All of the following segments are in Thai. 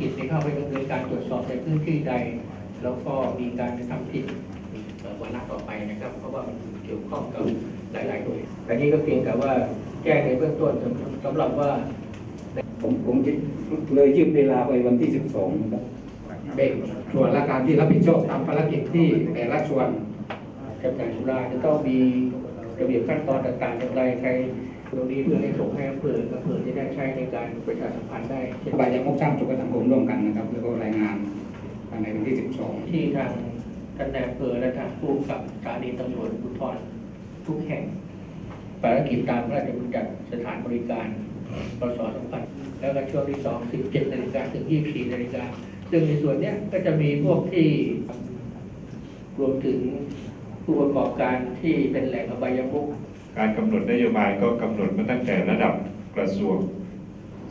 กิจในเข้าไปดำเนินการตรวจสอบในพื้นที่ใด แล้วก็มีการกระทำผิดเอ่อวันละต่อไปนะครับ เพราะว่ามันเกี่ยวข้องกับหลายๆหน่วยอันนี้ก็เพียงแต่ว่าแจ้งในเบื้องต้นสำหรับสำหรับว่าผมผมจะเลยยืดเวลาไปวันที่ 12นะครับแบ่งส่วนราชการที่รับผิดชอบตามภารกิจที่แต่ละส่วนจำหน่ายสุราจะต้องมีระเบียบขั้นตอนต่างๆอย่างไรใครตรงนี้ เพื่อให้ส่งให้อำเภออำเภอจะได้ใช้ในการประชาสัมพันธ์ได้เช่นบายยังมกสร้างจุกสังคมร่วมกันนะครับ แล้วก็รายงานภายในวันที่ 12 ที่ทางท่านนายอำเภอและทางผู้กำกับสถานีตำรวจภูธรทุกแห่งภารกิจตามพระราชบัญญัติสถานบริการพศ2000แล้วก็ช่วงที่2 17นาฬิกาถึง 24นาฬิกาซึ่งในส่วนเนี้ยก็จะมีพวกที่รวมถึงผู้ประกอบการที่เป็นแหล่งอบายมุข การกำหนดนโยบายก็กำหนดมาตั้งแต่ระดับกระทรวง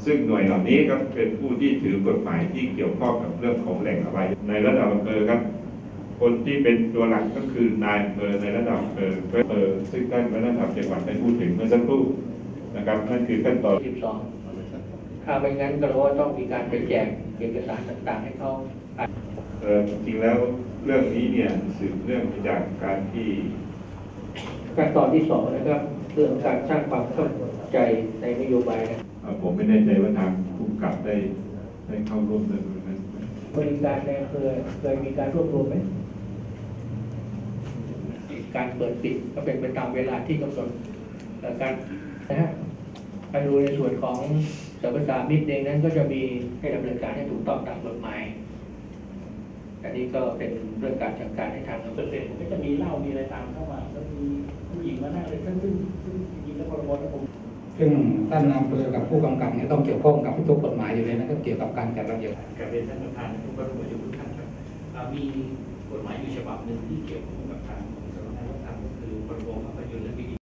ซึ่งหน่วยเหล่านี้ก็เป็นผู้ที่ถือกฎหมายที่เกี่ยวข้องกับเรื่องของแหล่งอบายในระดับอำเภอครับคนที่เป็นตัวหลักก็คือนายอำเภอในระดับอำเภออำเภอซึ่งท่านระดับจังหวัดได้พูดถึงเมื่อสักครู่นะครับนั่นคือขั้นตอน12ถ้าไม่งั้นก็เราก็ต้องมีการไปแจกเอกสารต่างๆให้เขาอ่านเอ่อจริงๆแล้วเรื่องนี้เนี่ยสืบเนื่องมาจากการที่ ขั้นตอนที่สองนะครับเรื่องการสร้างความเข้าใจในนโยบายนะเอ่อผมไม่แน่ใจว่าทางผู้กำกับได้ได้เข้าร่วมเรื่องนั้นไหมบริการในอำเภอเคยมีการรวบรวมไหมการเปิดปิดก็เป็นไปตามเวลาที่กำหนดเอ่อการนะฮะไปดูในส่วนของสรรพสามิตเองนั้นก็จะมีให้ดำเนินการให้ถูกต้องตามกฎหมายอันนี้ก็เป็นเรื่องการจัดการให้ทางอำเภอเป็นก็จะมีเหล้ามีอะไรตามเข้า ซึ่งท่านนำเภอกับผู้กำกับเนี่ยต้องเกี่ยวข้องกับทุกกฎหมายอยู่เลยนะครับเกี่ยวกับการจัดระเบียบกลับเป็นท่านประธานทุกท่านผู้อยู่ทุกท่านครับมีกฎหมายอยู่ฉบับหนึ่งที่เกี่ยว